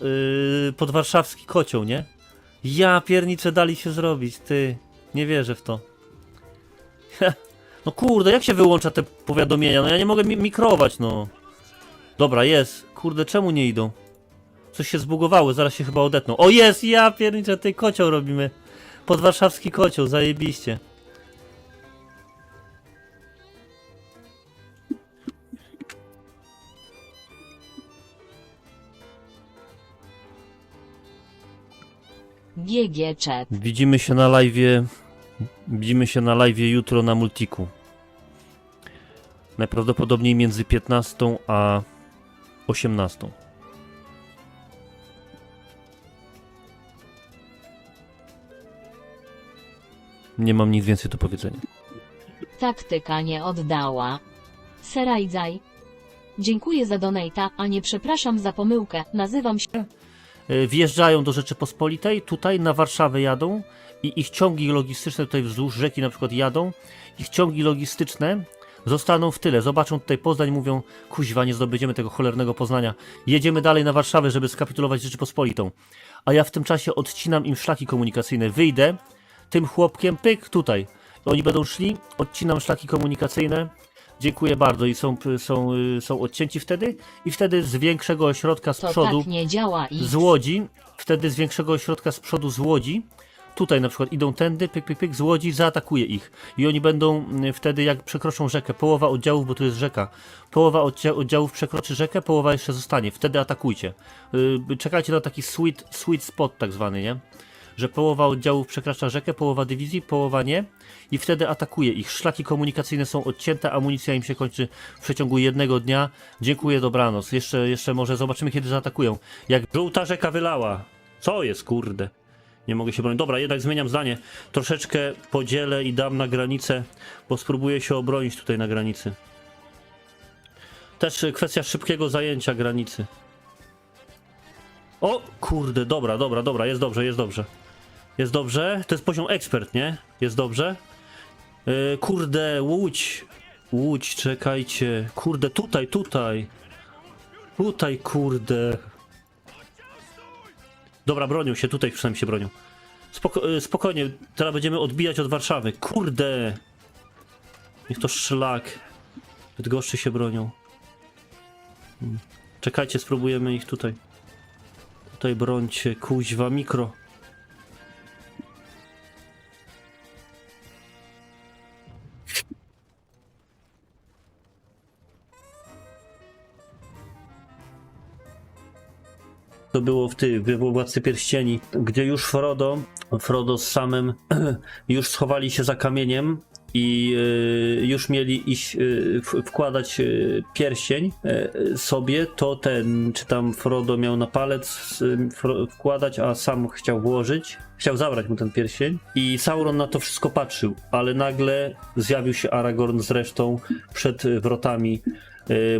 yy, podwarszawski kocioł, nie? Ja piernicze dali się zrobić, ty. Nie wierzę w to. No kurde, jak się wyłącza te powiadomienia? No ja nie mogę mi mikrować, no. Dobra, jest. Kurde, czemu nie idą? Coś się zbugowały, zaraz się chyba odetną. O jest, ja pierniczę, ty kocioł robimy. Podwarszawski kocioł, zajebiście. GG chat. Widzimy się na live. Widzimy się na live jutro na Multiku. Najprawdopodobniej między 15 a 18. Nie mam nic więcej do powiedzenia. Taktyka nie oddała. Serajdzaj. Dziękuję za donata, a nie przepraszam za pomyłkę. Nazywam się. E, Wjeżdżają do Rzeczypospolitej, tutaj na Warszawę jadą i ich ciągi logistyczne tutaj wzdłuż rzeki na przykład jadą. Ich ciągi logistyczne zostaną w tyle. Zobaczą tutaj Poznań, mówią, kuźwa, nie zdobędziemy tego cholernego Poznania. Jedziemy dalej na Warszawę, żeby skapitulować Rzeczypospolitą. A ja w tym czasie odcinam im szlaki komunikacyjne. Wyjdę tym chłopkiem, pyk, tutaj. Oni będą szli, odcinam szlaki komunikacyjne. Dziękuję bardzo i są, są, y, są odcięci wtedy i wtedy z większego ośrodka z To przodu tak nie działa z Łodzi, wtedy z większego ośrodka z przodu z Łodzi, tutaj na przykład idą tędy, pyk, pyk, pyk, z Łodzi zaatakuje ich. I oni będą mm, wtedy, jak przekroczą rzekę, połowa oddziałów, bo tu jest rzeka, połowa oddzia oddziałów przekroczy rzekę, połowa jeszcze zostanie, wtedy atakujcie. Yy, czekajcie na taki sweet, sweet spot tak zwany, nie? Że połowa oddziałów przekracza rzekę, połowa dywizji, połowa nie i wtedy atakuje ich. Szlaki komunikacyjne są odcięte, amunicja im się kończy w przeciągu jednego dnia. Dziękuję, dobranoc. Jeszcze, jeszcze może zobaczymy, kiedy zaatakują. Jak żółta rzeka wylała. Co jest, kurde? Nie mogę się bronić. Dobra, jednak zmieniam zdanie. Troszeczkę podzielę i dam na granicę, bo spróbuję się obronić tutaj na granicy. Też kwestia szybkiego zajęcia granicy. O, kurde, dobra, dobra, dobra, jest dobrze, jest dobrze. Jest dobrze. To jest poziom ekspert, nie? Jest dobrze. Yy, kurde, łódź. Łódź, czekajcie. Kurde, tutaj, tutaj. Tutaj, kurde. Dobra, bronią się, tutaj przynajmniej się bronią. Spoko yy, spokojnie, teraz będziemy odbijać od Warszawy. Kurde. Niech to szlak. Bydgoszczy się bronią. Hmm. Czekajcie, spróbujemy ich tutaj. Tutaj brońcie, kuźwa, mikro. To było w ty, w Władcy Pierścieni, gdzie już Frodo, Frodo z samym już schowali się za kamieniem i y, już mieli iść w- wkładać y, pierścień sobie, to ten, czy tam Frodo miał na palec wkładać, a sam chciał włożyć. Chciał zabrać mu ten pierścień i Sauron na to wszystko patrzył, ale nagle zjawił się Aragorn z resztą przed wrotami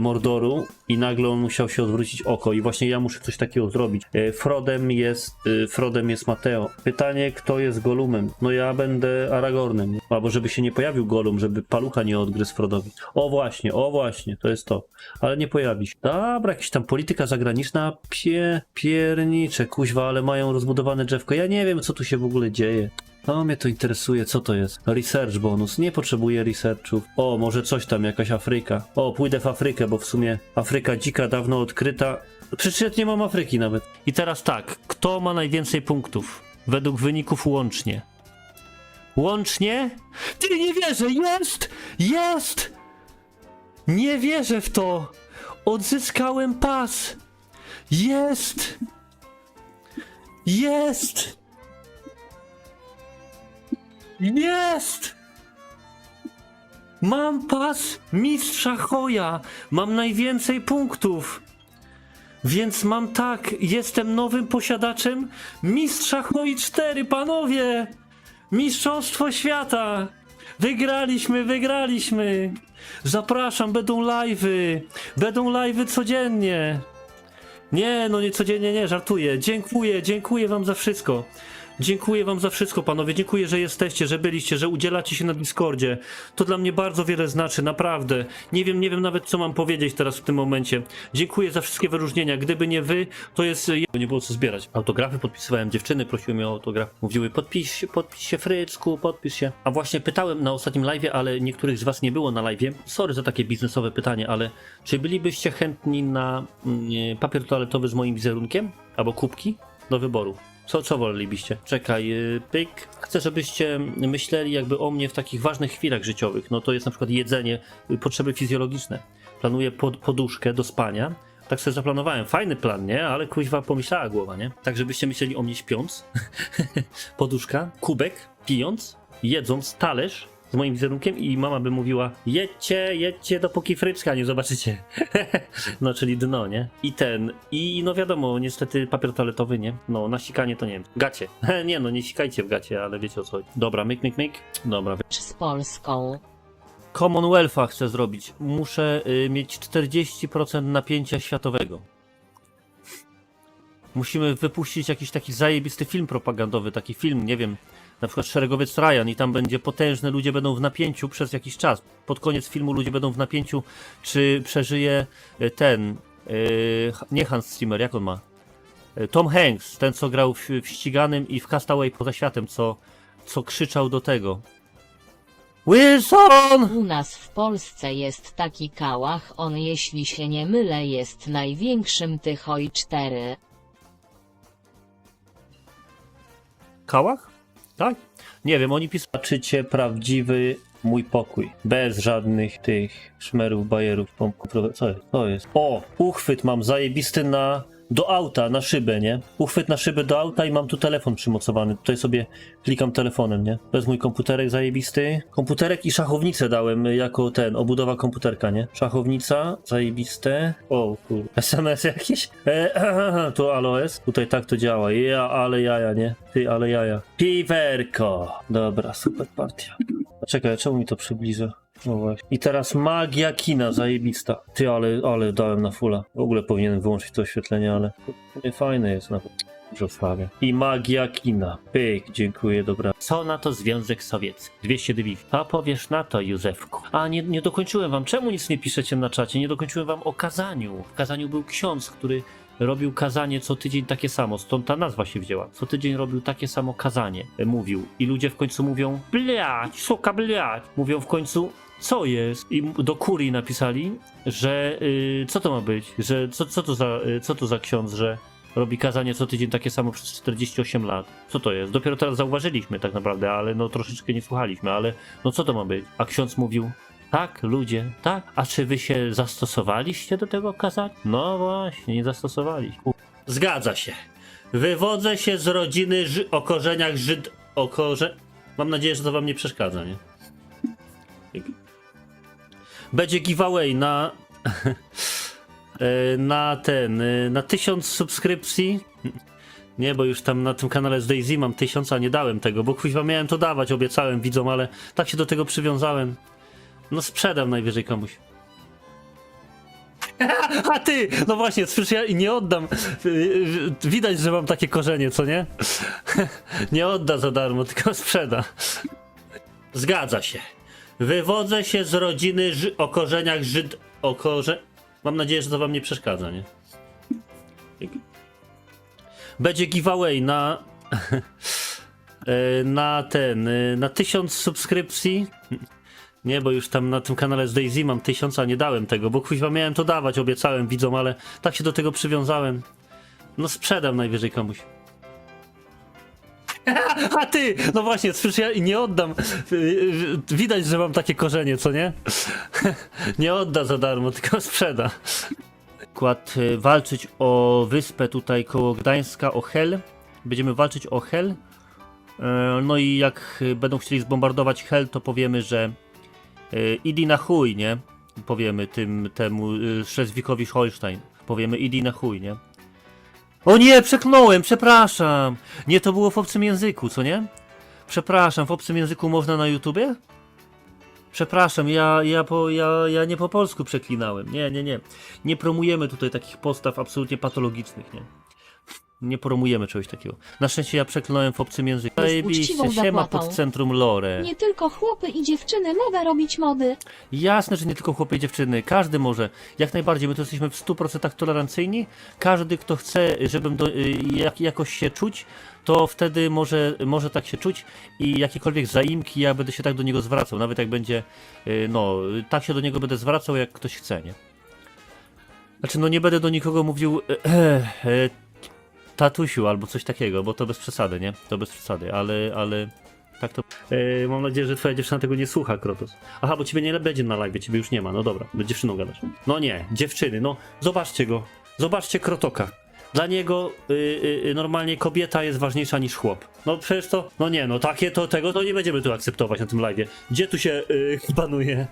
Mordoru i nagle on musiał się odwrócić oko i właśnie ja muszę coś takiego zrobić. Y, Frodem jest, y, Frodem jest Mateo. Pytanie, kto jest Golumem? No ja będę Aragornem. Albo żeby się nie pojawił Golum, żeby palucha nie odgryzł Frodowi. O właśnie, o właśnie, to jest to. Ale nie pojawi się. Dobra, jakaś tam polityka zagraniczna, pie, piernicze, kuźwa, ale mają rozbudowane drzewko. Ja nie wiem, co tu się w ogóle dzieje. No, mnie to interesuje, co to jest. Research bonus. Nie potrzebuję researchów. O, może coś tam, jakaś Afryka. O, pójdę w Afrykę, bo w sumie Afryka dzika dawno odkryta. Przecież nie mam Afryki nawet. I teraz tak, kto ma najwięcej punktów? Według wyników łącznie. Łącznie? Ty nie wierzę, jest! Jest! Nie wierzę w to! Odzyskałem pas! Jest! Jest! Jest! Mam pas mistrza Hoja. Mam najwięcej punktów. Więc mam tak, jestem nowym posiadaczem mistrza Hoi 4, panowie! Mistrzostwo świata! Wygraliśmy, wygraliśmy! Zapraszam, będą live'y! Będą live'y codziennie! Nie, no nie codziennie, nie, żartuję. Dziękuję, dziękuję wam za wszystko. Dziękuję wam za wszystko, panowie. Dziękuję, że jesteście, że byliście, że udzielacie się na Discordzie. To dla mnie bardzo wiele znaczy, naprawdę. Nie wiem, nie wiem nawet, co mam powiedzieć teraz w tym momencie. Dziękuję za wszystkie wyróżnienia. Gdyby nie wy, to jest... Nie było co zbierać. Autografy podpisywałem, dziewczyny prosiły mnie o autograf. Mówiły, podpisz, się- podpisz się, Frycku, podpisz się. A właśnie pytałem na ostatnim live'ie, ale niektórych z was nie było na live'ie. Sorry za takie biznesowe pytanie, ale czy bylibyście chętni na mm, papier toaletowy z moim wizerunkiem? Albo kubki? Do wyboru. Co, co wolelibyście? Czekaj, yy, pyk. Chcę, żebyście myśleli jakby o mnie w takich ważnych chwilach życiowych. No to jest na przykład jedzenie, y, potrzeby fizjologiczne. Planuję pod, poduszkę do spania. Tak sobie zaplanowałem. Fajny plan, nie? Ale kuźwa pomyślała głowa, nie? Tak, żebyście myśleli o mnie śpiąc. Poduszka, kubek, pijąc, jedząc, talerz z moim wizerunkiem i mama by mówiła jedźcie, jedźcie dopóki fryczka nie zobaczycie. no, czyli dno, nie? I ten, i no wiadomo, niestety papier toaletowy, nie? No, na sikanie to nie wiem. Gacie. nie no, nie sikajcie w gacie, ale wiecie o co chodzi. Dobra, myk, myk, myk. Dobra. z Polską. Commonwealtha chcę zrobić. Muszę y, mieć 40% napięcia światowego. Musimy wypuścić jakiś taki zajebisty film propagandowy, taki film, nie wiem, na przykład Szeregowiec Ryan i tam będzie potężny, ludzie będą w napięciu przez jakiś czas. Pod koniec filmu ludzie będą w napięciu, czy przeżyje y, ten, y, nie Hans Zimmer, jak on ma? Y, Tom Hanks, ten co grał w, w Ściganym i w Castaway poza światem, co, co krzyczał do tego. Wilson! U nas w Polsce jest taki kałach, on jeśli się nie mylę jest największym tych oj 4. Kałach? Tak? Nie wiem, oni pisali. Zobaczycie prawdziwy mój pokój. Bez żadnych tych szmerów, bajerów, pompków. Co jest? Co jest? O! Uchwyt mam zajebisty na. Do auta, na szybę, nie? Uchwyt na szybę do auta i mam tu telefon przymocowany. Tutaj sobie klikam telefonem, nie? To jest mój komputerek zajebisty. Komputerek i szachownicę dałem jako ten, obudowa komputerka, nie? Szachownica, zajebiste. O, kur... SMS jakieś? E, to aloes. Tutaj tak to działa. Ja, ale jaja, nie? Ty, ale jaja. Piwerko. Dobra, super partia. Czekaj, czemu mi to przybliża? No właśnie. I teraz magia kina, zajebista. Ty, ale, ale dałem na fulla. W ogóle powinienem wyłączyć to oświetlenie, ale fajne jest nawet. Słabie. I magia kina. Pyk, dziękuję, dobra. Co na to Związek Sowiecki? 200 dywizji. A powiesz na to, Józefku. A nie, nie dokończyłem wam. Czemu nic nie piszecie na czacie? Nie dokończyłem wam o kazaniu. W kazaniu był ksiądz, który robił kazanie co tydzień takie samo, stąd ta nazwa się wzięła. Co tydzień robił takie samo kazanie, e, mówił. I ludzie w końcu mówią, bliać, suka bliać. Mówią w końcu, co jest? I do kurii napisali, że y, co to ma być? Że co, co, to za, y, co to za ksiądz, że robi kazanie co tydzień takie samo przez 48 lat. Co to jest? Dopiero teraz zauważyliśmy tak naprawdę, ale no troszeczkę nie słuchaliśmy, ale no co to ma być? A ksiądz mówił, tak, ludzie, tak. A czy wy się zastosowaliście do tego kazania? No właśnie, nie zastosowaliście. Zgadza się. Wywodzę się z rodziny ży- o korzeniach Żyd... O korze... Mam nadzieję, że to wam nie przeszkadza, nie? Będzie giveaway na... na ten... na tysiąc subskrypcji. Nie, bo już tam na tym kanale z Daisy mam tysiąc, a nie dałem tego, bo kuźwa miałem to dawać, obiecałem widzom, ale tak się do tego przywiązałem. No sprzedam najwyżej komuś. A ty! No właśnie, słyszę, ja nie oddam. Widać, że mam takie korzenie, co nie? Nie odda za darmo, tylko sprzeda. Zgadza się. Wywodzę się z rodziny ży- o korzeniach Żyd... O korze... Mam nadzieję, że to wam nie przeszkadza, nie? Będzie giveaway na... e, na ten... e, na tysiąc subskrypcji. Nie, bo już tam na tym kanale z Daisy mam tysiąc, a nie dałem tego, bo kuźwa miałem to dawać, obiecałem widzom, ale tak się do tego przywiązałem. No sprzedam najwyżej komuś. A ty! No właśnie, słyszę, ja nie oddam. Widać, że mam takie korzenie, co nie? Nie odda za darmo, tylko sprzeda. Przykład y, walczyć o wyspę tutaj koło Gdańska, o Hel. Będziemy walczyć o Hel. No i jak y, będą chcieli zbombardować Hel, to powiemy, że y, idi na chuj, nie? Powiemy tym, temu y, Szlezwikowi Holstein. Powiemy idi na chuj, nie? O nie, przeknąłem, przepraszam. Nie, to było w obcym języku, co nie? Przepraszam, w obcym języku można na YouTubie? Przepraszam, ja, ja, po, ja, ja nie po polsku przeklinałem. Nie, nie, nie. Nie promujemy tutaj takich postaw absolutnie patologicznych, nie? Nie promujemy czegoś takiego. Na szczęście ja przeklnąłem w obcym języku. Zajebiście, siema zapłatą. pod centrum Lore. Nie tylko chłopy i dziewczyny mogą robić mody. Jasne, że nie tylko chłopy i dziewczyny, każdy może. Jak najbardziej, my tu jesteśmy w 100% tolerancyjni. Każdy, kto chce, żebym do, y, jak, jakoś się czuć, to wtedy może, może tak się czuć i jakiekolwiek zaimki, ja będę się tak do niego zwracał. Nawet jak będzie, y, no, tak się do niego będę zwracał, jak ktoś chce, nie? Znaczy, no nie będę do nikogo mówił e, e, tatusiu albo coś takiego, bo to bez przesady, nie? To bez przesady, ale, ale tak to... E, mam nadzieję, że twoja dziewczyna tego nie słucha, Krotos. Aha, bo ciebie nie będzie na live, ciebie już nie ma, no dobra, z dziewczyną gadasz. No nie, dziewczyny, no zobaczcie go, zobaczcie Krotoka. Dla niego y, y, y, normalnie kobieta jest ważniejsza niż chłop. No przecież to, no nie, no takie to tego to nie będziemy tu akceptować na tym live. Gdzie tu się y, banuje?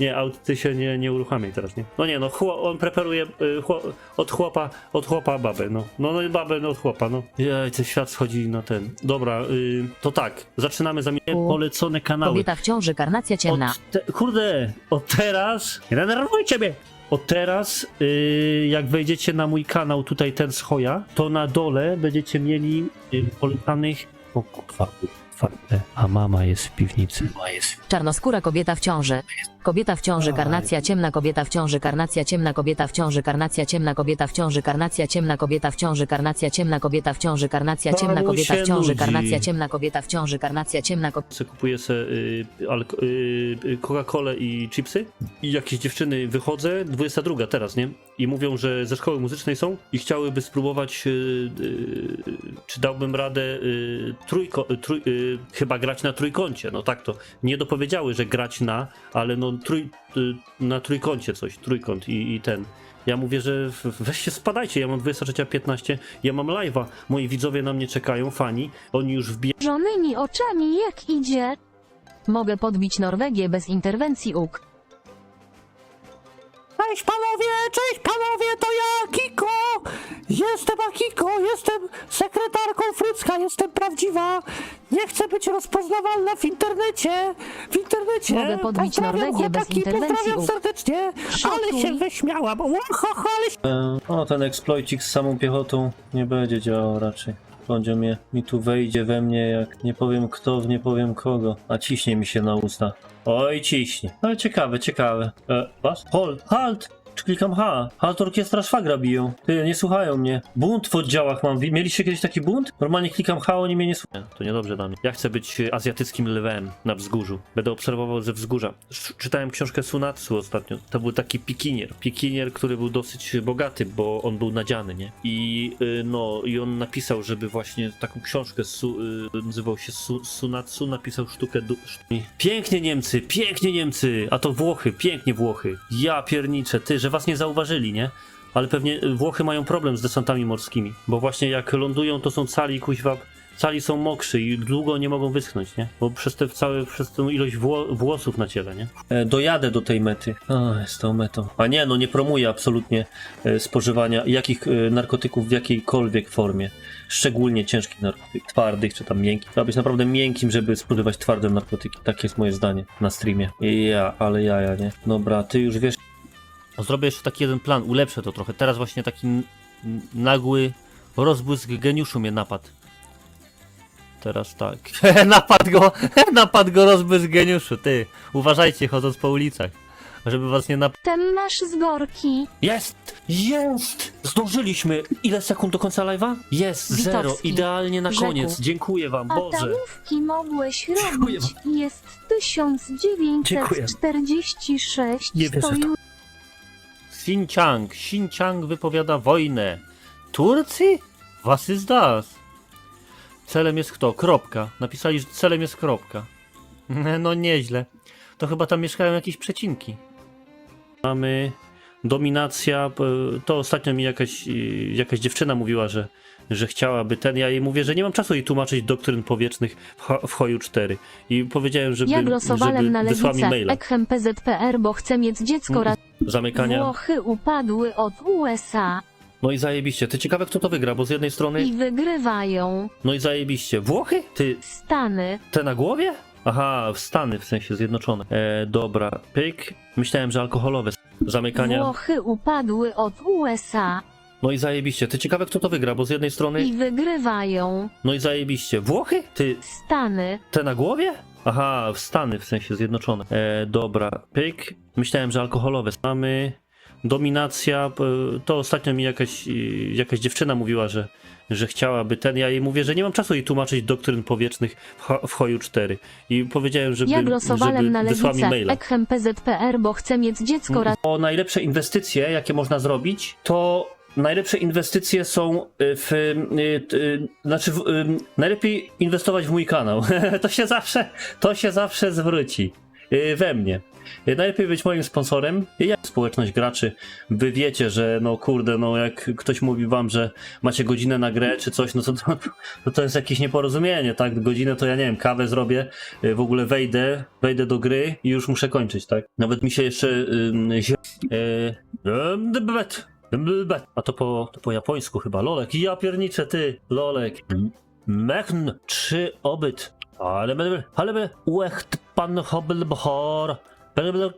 nie, aut ty się nie, nie uruchamiaj teraz, nie? No nie, no chło, on preferuje y, chło, od chłopa, od chłopa babę, no. No, no i babę no, od chłopa, no. Jej, ten świat schodzi na ten. Dobra, y, to tak, zaczynamy za polecone kanały. Kobieta w ciąży, karnacja ciemna. Od te, kurde, od teraz. Nie denerwujcie mnie! Od teraz, yy, jak wejdziecie na mój kanał, tutaj ten z Hoja, to na dole będziecie mieli yy, polecanych. O otwarte. A mama jest w piwnicy. Mama jest. Czarnoskóra kobieta w ciąży. Kobieta w ciąży, karnacja ciemna, kobieta w ciąży, karnacja ciemna, kobieta w ciąży, karnacja ciemna, kobieta w ciąży, karnacja ciemna, kobieta w ciąży, karnacja ciemna, kobieta w ciąży, karnacja ciemna, kobieta w ciąży, karnacja ciemna, kobieta w ciąży, karnacja ciemna, kobieta Se kupuję se y, alko- y, y, Coca-Colę i chipsy i jakieś dziewczyny wychodzę, 22 teraz, nie? I mówią, że ze szkoły muzycznej są i chciałyby spróbować, y, y, czy dałbym radę y, trójko, y, trój, y, chyba grać na trójkącie. No tak to nie dopowiedziały, że grać na, ale no trój, y, na trójkącie coś, trójkąt i, i ten. Ja mówię, że w- weźcie spadajcie, ja mam 23.15, ja mam live'a, moi widzowie na mnie czekają, fani, oni już wbijają Żonymi oczami jak idzie. Mogę podbić Norwegię bez interwencji UK. Cześć panowie, cześć panowie, to ja, Kiko! Jestem Akiko, jestem sekretarką Frycka, jestem prawdziwa. Nie chcę być rozpoznawalna w internecie. W internecie. Mogę podbić Pozdrawiam Norwegię bez chłopaki, interwencji Pozdrawiam serdecznie, ale się wyśmiałam. Łahoho, ale się... O, ten exploicik z samą piechotą nie będzie działał raczej. Będzie mnie, mi tu wejdzie we mnie jak nie powiem kto, nie powiem kogo, a ciśnie mi się na usta. Oj, ciśnie. Ale ciekawe, ciekawe. E, was? Hold, halt! Klikam H? Halt orkiestra szwagra biją. Ty, nie słuchają mnie. Bunt w oddziałach mam. Mieliście kiedyś taki bunt? Normalnie klikam H, oni mnie nie słuchają. To niedobrze dla mnie. Ja chcę być azjatyckim lwem na wzgórzu. Będę obserwował ze wzgórza. Czytałem książkę Sunatsu ostatnio. To był taki pikinier. Pikinier, który był dosyć bogaty, bo on był nadziany, nie? I y, no, i on napisał, żeby właśnie taką książkę, su, y, nazywał się su, Sunatsu, napisał sztukę du, sztu- Pięknie Niemcy, pięknie Niemcy, a to Włochy, pięknie Włochy. Ja pierniczę, ty, że was nie zauważyli, nie? Ale pewnie y, Włochy mają problem z desantami morskimi, bo właśnie jak lądują, to są cali, kuźwa, cali są mokrzy i długo nie mogą wyschnąć, nie? Bo przez te całe, przez tę ilość wło, włosów na ciele, nie? E, dojadę do tej mety. O, z tą metą. A nie, no nie promuję absolutnie e, spożywania jakich e, narkotyków w jakiejkolwiek formie. Szczególnie ciężkich narkotyków, twardych czy tam miękkich. Trzeba być naprawdę miękkim, żeby spożywać twarde narkotyki. Tak jest moje zdanie na streamie. Ja, ale ja, ja, nie. Dobra, ty już wiesz. Zrobię jeszcze taki jeden plan, ulepszę to trochę. Teraz właśnie taki nagły rozbłysk geniuszu mnie napadł. Teraz tak. napadł go, napadł go rozbłysk geniuszu, ty. Uważajcie chodząc po ulicach, żeby was nie napadł. Ten nasz z gorki. Jest! Jest! Zdążyliśmy! Ile sekund do końca live'a? Jest, Witowski. zero. Idealnie na Rzeku. koniec. Dziękuję wam, Boże. tamówki mogłeś Dziękuję robić. Jest 1946. Nie wierzę w to. Xinjiang. Xinjiang wypowiada wojnę. Turcy? Was ist das? Celem jest kto? Kropka. Napisali, że celem jest kropka. No nieźle. To chyba tam mieszkają jakieś przecinki. Mamy dominacja. e, To ostatnio mi jakaś, e, jakaś dziewczyna mówiła, że, że chciałaby ten. Ja jej mówię, że nie mam czasu jej tłumaczyć doktryn powietrznych w, Ho- w Hoju 4. I powiedziałem, żeby, ja żeby głosowałem na wysłała mi lewicę. maila. Ekhem PZPR, bo chcę mieć dziecko Mm, raz. Zamykania. Włochy upadły od USA No i zajebiście. Ty ciekawe, kto to wygra, bo z jednej strony. i wygrywają No i zajebiście. Włochy? Ty, Stany. te na głowie? Aha, Stany, w sensie zjednoczone. E, dobra, pyk. Myślałem, że alkoholowe. Zamykania. Włochy upadły od USA No i zajebiście. Ty ciekawe, kto to wygra, bo z jednej strony... I wygrywają No i zajebiście. Włochy? Ty, Stany. te na głowie? Aha, w Stany, w sensie Zjednoczone. E, dobra, pyk. Myślałem, że alkoholowe. Mamy dominacja. To ostatnio mi jakaś, jakaś dziewczyna mówiła, że, że chciałaby ten. Ja jej mówię, że nie mam czasu jej tłumaczyć doktryn powietrznych w, Ho- w Hoju 4. I powiedziałem, żeby, Ja głosowałem na wysłała mi lewicę, maila. Ekhem PZPR, bo chcę mieć dziecko raz. O najlepsze inwestycje, jakie można zrobić, to najlepsze inwestycje są y, w. y, y, Znaczy, najlepiej inwestować w mój kanał. to się zawsze, to się zawsze zwróci. We mnie. Najlepiej być moim sponsorem. Ja społeczność graczy. Wy wiecie, że no kurde, no jak ktoś mówi wam, że macie godzinę na grę czy coś, no to to, to, jest jakieś nieporozumienie, tak? Godzinę to ja nie wiem, kawę zrobię, w ogóle wejdę, wejdę do gry i już muszę kończyć, tak? Nawet mi się jeszcze y, ym, dbet, dbet. A to po, to po japońsku chyba, lolek. Ja pierniczę, ty, lolek. Mechn, trzy obyt. Ale będę, ale będę, uecht pan hobel bohor. Będę,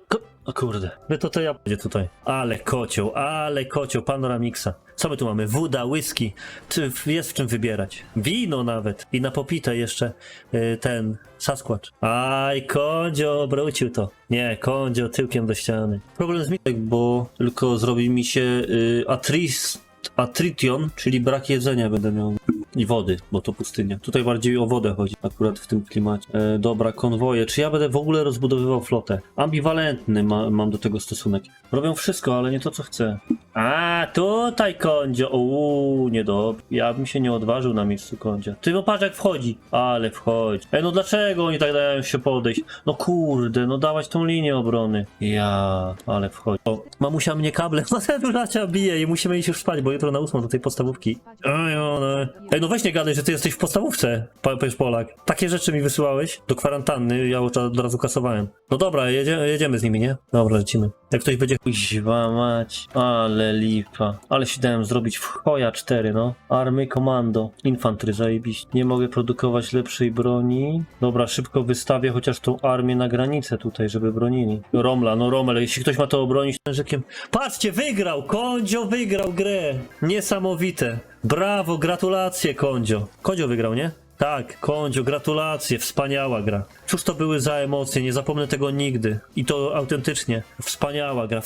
o kurde, my to to ja będzie tutaj. Ale kocioł, ale kocioł, panoramixa. Co my tu mamy? Woda, whisky. Czy jest w czym wybierać? Wino nawet. I na popite jeszcze y, ten Sasquatch. Aj, kondzio obrócił to. Nie, kondzio tyłkiem do ściany. Problem z mitek, bo tylko zrobi mi się y, atris, atrition, czyli brak jedzenia będę miał. I wody, bo to pustynia. Tutaj bardziej o wodę chodzi, akurat w tym klimacie. E, dobra, konwoje. Czy ja będę w ogóle rozbudowywał flotę? Ambiwalentny ma, mam do tego stosunek. Robią wszystko, ale nie to, co chcę. A, tutaj kondzio. Uuu, niedobrze. Ja bym się nie odważył na miejscu kondzia. Ty no wchodzi. Ale wchodzi. Ej, no dlaczego oni tak dają się podejść? No kurde, no dawać tą linię obrony. Ja, ale wchodzi. O, mamusia mnie kable, bracia bije i musimy iść już spać, bo jutro na ósmą do tej podstawówki. Ej, one. Ej, no weź nie gadaj, że ty jesteś w podstawówce, powiesz Polak. Takie rzeczy mi wysyłałeś do kwarantanny, ja od razu kasowałem. No dobra, jedzie, jedziemy z nimi, nie? Dobra, lecimy. Jak ktoś będzie... Kuźwa mać, ale lipa. Ale się dałem zrobić w choja 4, no. Army Komando. Infantry, zajebiście. Nie mogę produkować lepszej broni. Dobra, szybko wystawię chociaż tą armię na granicę tutaj, żeby bronili. Romla, no Rommel, jeśli ktoś ma to obronić językiem... Patrzcie, wygrał! Kondzio wygrał grę! Niesamowite. Brawo, gratulacje, Kondzio. Kondzio wygrał, nie? Tak, Kondzio, gratulacje, wspaniała gra. Cóż to były za emocje, nie zapomnę tego nigdy. I to autentycznie. Wspaniała gra.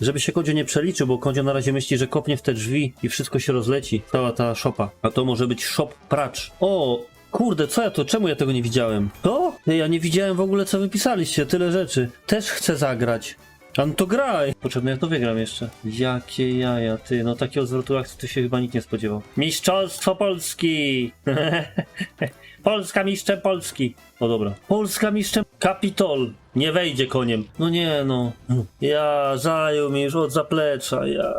Żeby się Kondzio nie przeliczył, bo Kondzio na razie myśli, że kopnie w te drzwi i wszystko się rozleci. Cała ta szopa. A to może być shop pracz. O, Kurde, co ja to? Czemu ja tego nie widziałem? O! Ja nie widziałem w ogóle, co wypisaliście. Tyle rzeczy. Też chcę zagrać. A no to graj! Potrzebne jak to wygram jeszcze. Jakie jaja, ty. No takiego zwrotu akcji to się chyba nikt nie spodziewał. Mistrzostwo Polski! Polska mistrzem Polski! O dobra. Polska mistrzem Kapitol! Nie wejdzie koniem. No nie no. Ja zajął mi już od zaplecza. Ja.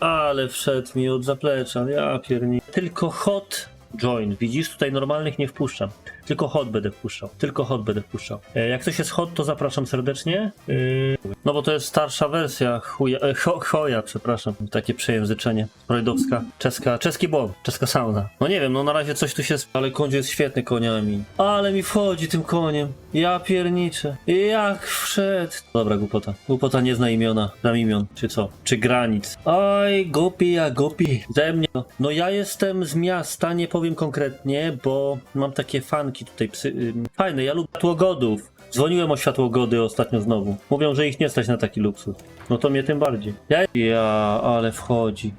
Ale wszedł mi od zaplecza. Ja pierni. Tylko hot join. Widzisz, tutaj normalnych nie wpuszczam. Tylko hot będę wpuszczał. Tylko hot będę wpuszczał. E, jak ktoś jest hot, to zapraszam serdecznie. Yy, no bo to jest starsza wersja chuja, e, choja, przepraszam. Takie przejęzyczenie. Freudowska. Czeska, czeski błąd. Czeska sauna. No nie wiem, no na razie coś tu się... Ale kondzie jest świetny koniami. Ale mi wchodzi tym koniem. Ja pierniczę. Jak wszedł. Dobra, głupota. Głupota nie zna imiona. Znam imion. Czy co? Czy granic. Oj, głupi, ja głupi. Ze mnie. No ja jestem z miasta, nie powiem konkretnie, bo mam takie fanki tutaj psy. Fajne, ja lubię światłogodów. Dzwoniłem o światłogody ostatnio znowu. Mówią, że ich nie stać na taki luksus. No to mnie tym bardziej. Ja, ja ale wchodzi.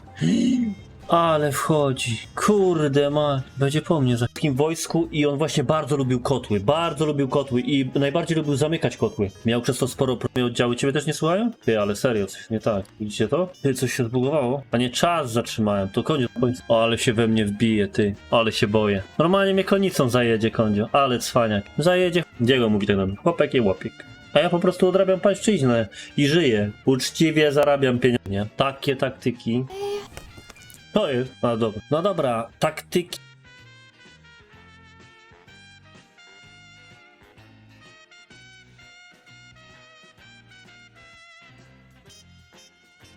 Ale wchodzi. Kurde ma. Będzie po mnie za takim wojsku i on właśnie bardzo lubił kotły. Bardzo lubił kotły i najbardziej lubił zamykać kotły. Miał przez to sporo premii oddziały. Ciebie też nie słuchają? Ty, ale serio, coś nie tak. Widzicie to? Ty, coś się zbugowało? A nie, czas zatrzymałem. To koniec. O, ale się we mnie wbije, ty. Ale się boję. Normalnie mnie konicą zajedzie kondzio. Ale cwaniak. Zajedzie. Diego mówi tak mnie. Chłopek i łopik. A ja po prostu odrabiam pańszczyznę i żyję. Uczciwie zarabiam pieniądze. Takie taktyki. To jest. No dobra. No dobra. Taktyki